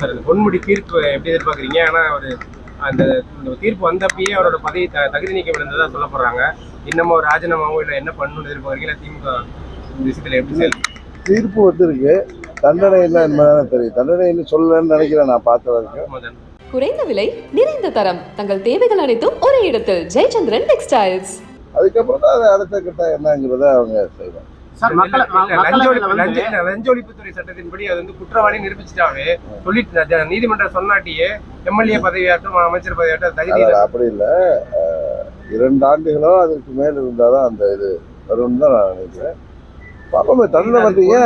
Sir இந்த பொன்முடி தீர்ப்பு எப்படி எதிர்பார்க்குறீங்க? ஏன்னா ஒரு அந்த இந்த தீர்ப்பு வந்தப்பயே அவரோட பதவி த தகுதி நீக்கம் விழுந்ததா சொல்ல போறாங்க. இன்னமும் ஒரு ராஜினாமாவோ இல்லை என்ன பண்ணணும்னு எதிர்பார்க்குறீங்க? திமுக இந்த விஷயத்துல எப்படி செயல்? தீர்ப்பு வந்திருக்கு. தண்டனை இல்லை என்பதான தெரியும். தண்டனைன்னு சொல்லலன்னு நினைக்கிறேன் நான் பார்த்த வரைக்கும். சார். குறைந்த விலை நிறைந்த தரம். தங்கள் தேவைகள் அனைத்தும் ஒரே இடத்தில். ஜெயச்சந்திரன் டெக்ஸ்டைல்ஸ். அதுக்கப்புறம் தான் அது அடுத்த கட்டம் என்னங்கிறத அவங்க செய்வாங்க. லஞ்ச ஒழிப்புத்துறை சட்டத்தின்படி அது வந்து குற்றவாளி நிரூபிச்சிட்டாவே சொல்லிட்டு நீதிமன்றம் சொன்னாட்டியே எம்எல்ஏ பதவியாட்டும் அமைச்சர் பதவியாட்டும் தகுதி அப்படி இல்லை. இரண்டு ஆண்டுகளோ அதுக்கு மேல் இருந்தால் தான் அந்த இது வரும்னு தான் நான் நினைக்கிறேன். பார்ப்போமே தண்டனை பண்றீங்க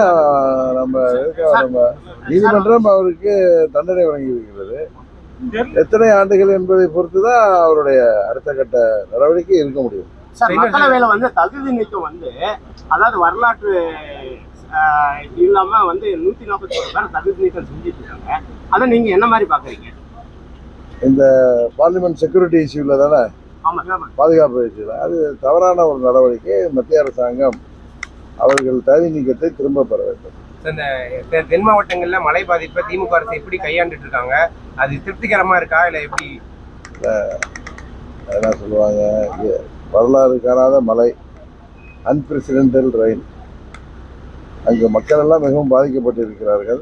நம்ம நம்ம நீதிமன்றம் அவருக்கு தண்டனை வழங்கி இருக்கிறது எத்தனை ஆண்டுகள் என்பதை பொறுத்து தான் அவருடைய அடுத்த கட்ட நடவடிக்கை இருக்க முடியும். சார் மக்களவையில வந்து தகுதி நீக்கம் வந்து அதாவது வரலாற்று ஆஹ், இல்லாம வந்து நூத்தி நாற்பத்தி ஒரு பேர் தகுதி நீக்கம் செஞ்சுட்டு இருக்காங்க. அதை நீங்க என்ன மாதிரி பாக்குறீங்க? இந்த பார்லிமெண்ட் செக்யூரிட்டி இஷ்யூவில் தானே? பாதுகாப்பு இஷ்யூவில் அது தவறான ஒரு நடவடிக்கை மத்திய அரசாங்கம் அவர்கள் தகுதி நீக்கத்தை திரும்ப பெற வேண்டும். தென் மாவட்டங்கள்ல மழை பாதிப்பை திமுக அரசு எப்படி கையாண்டுட்டு இருக்காங்க? அது திருப்திகரமா இருக்கா? இல்ல எப்படி? என்ன சொல்லுவாங்க? வரலாறு காணாத மழை அன்பிரசிடென்டல் ரெயின் அங்கு மக்கள் எல்லாம் மிகவும் பாதிக்கப்பட்டிருக்கிறார்கள்.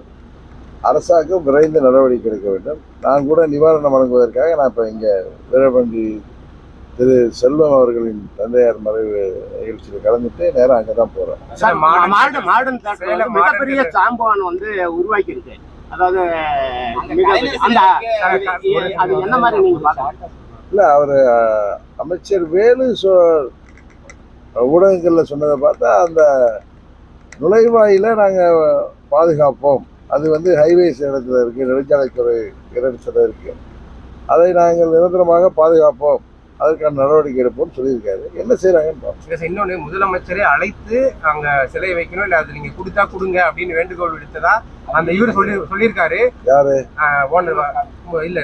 அரசாங்கம் விரைந்து நடவடிக்கை எடுக்க வேண்டும். நான் கூட நிவாரணம் வழங்குவதற்காக நான் இப்போ இங்கே வீரபண்டி திரு செல்வம் அவர்களின் தந்தையார் மறைவு நிகழ்ச்சியில் கலந்துட்டு நேராக அங்கே தான் போகிறேன் மிகப்பெரிய சாம்பவான் வந்து உருவாக்கி இருக்கு அதாவது மிக- அந்த அது- என்ன மாதிரி நீங்க பாக்குறீங்க இல்லை அவர் அமைச்சர் வேலு சொ ஊடகங்களில் சொன்னதை பார்த்தா அந்த நுழைவாயில் நாங்கள் பாதுகாப்போம். அது வந்து ஹைவேஸ் இடத்துல இருக்குது நெடுஞ்சாலைத்துறை இடத்துல இருக்குது அதை நாங்கள் நிரந்தரமாக பாதுகாப்போம். அதற்கான நடவடிக்கை எடுப்போம்னு சொல்லியிருக்காரு. என்ன செய்கிறாங்கன்னு பார்ப்போம் முதலமைச்சரே அழைத்து அங்கே சிலை வைக்கணும் இல்லை அது நீங்கள் கொடுத்தா கொடுங்க அப்படின்னு வேண்டுகோள் விடுத்ததா அந்த இவர் சொல்லி சொல்லியிருக்காரு. யாரு? ஓனர் இல்ல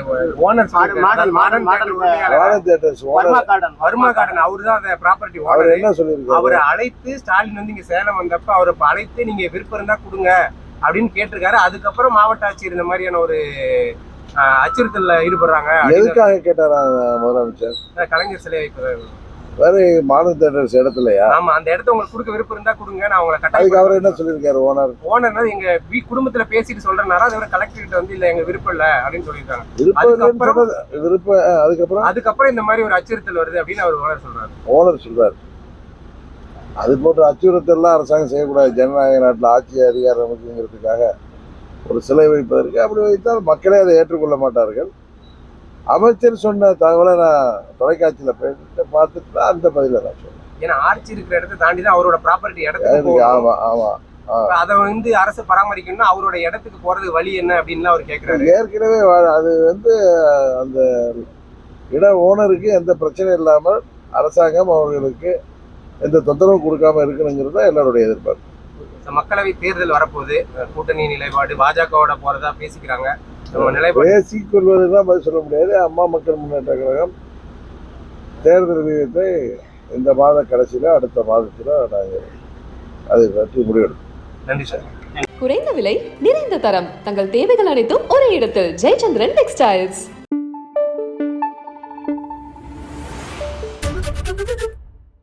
owner model, model, model Varma garden. Varma garden அவரு தான் அந்த ப்ராப்பர்ட்டி அவர் ஓனர் என்ன சொல்லியிருக்காரு? அவரை அழைத்து ஸ்டாலின் வந்து இங்க சேலம் வந்தப்ப அவரை அழைத்து நீங்க விருப்பம் இருந்தா கொடுங்க அப்படின்னு கேட்டிருக்காரு. அதுக்கப்புறம் மாவட்ட ஆட்சியர் இந்த மாதிரியான ஒரு அச்சுறுத்தல்ல ஈடுபடுறாங்க. எதுக்காக கேட்டாரா முதலமைச்சர்? கலைஞர் சிலை வைப்பது வேற மானம் தேட்டர்ஸ் இடத்துலயா? ஆமா அந்த இடத்த உங்களுக்கு கொடுக்க விருப்பம் இருந்தா கொடுங்க. நான் உங்களை அதுக்கு அவர் என்ன சொல்லியிருக்காரு ஓனர்? ஓனர் எங்க வீ குடும்பத்துல பேசிட்டு சொல்றனால அதை கலெக்டர் கிட்ட வந்து இல்ல எங்க விருப்பம் இல்ல அப்படின்னு சொல்லியிருக்காங்க. விருப்பம் விருப்பம் அதுக்கப்புறம்? அதுக்கப்புறம் இந்த மாதிரி ஒரு அச்சுறுத்தல் வருது அப்படின்னு அவர் ஓனர் சொல்றாரு. ஓனர் சொல்றாரு. அது போன்ற அச்சுறுத்தல்லாம் அரசாங்கம் செய்யக்கூடாது. ஜனநாயக நாட்டில் ஆட்சி அதிகாரம் இருக்குங்கிறதுக்காக ஒரு சிலை வைப்பதற்கு அப்படி வைத்தால் மக்களே அதை ஏற்றுக்கொள்ள மாட்டார்கள். அமைச்சர் சொன்ன தகவலை நான் தொலைக்காட்சியில் பேசிட்டு பார்த்துட்டு தான் அந்த பதிலை நான் சொன்னேன். ஏன்னா ஆட்சி இருக்கிற இடத்தை தாண்டி தான் அவரோட ப்ராப்பர்ட்டி இடத்துக்கு ஆமாம் ஆமாம் அதை வந்து அரசு பராமரிக்கணும்னா அவரோட இடத்துக்கு போறது வழி என்ன அப்படின்னு அவர் கேக்குறாரு. ஏற்கனவே அது வந்து அந்த இட ஓனருக்கு எந்த பிரச்சனையும் இல்லாமல் அரசாங்கம் அவர்களுக்கு எந்த தொந்தரவும் கொடுக்காம இருக்கணுங்கிறது தான் எல்லாருடைய எதிர்பார்ப்பு. மக்களவை தேர்தல் வரப்போகுது. கூட்டணி நிலைப்பாடு பாஜகவோட போறதா பேசிக்கிறாங்க. பேசிக் கொள்வதுதான் பதில் சொல்ல முடியாது. அம்மா மக்கள் முன்னேற்ற கழகம் தேர்தல் விகிதத்தை இந்த மாத கடைசியில் அடுத்த மாதத்தில் நாங்கள் அதை பற்றி முடிவெடுப்போம். நன்றி சார். குறைந்த விலை நிறைந்த தரம். தங்கள் தேவைகள் அனைத்தும் ஒரே இடத்தில். ஜெயச்சந்திரன் டெக்ஸ்டைல்ஸ்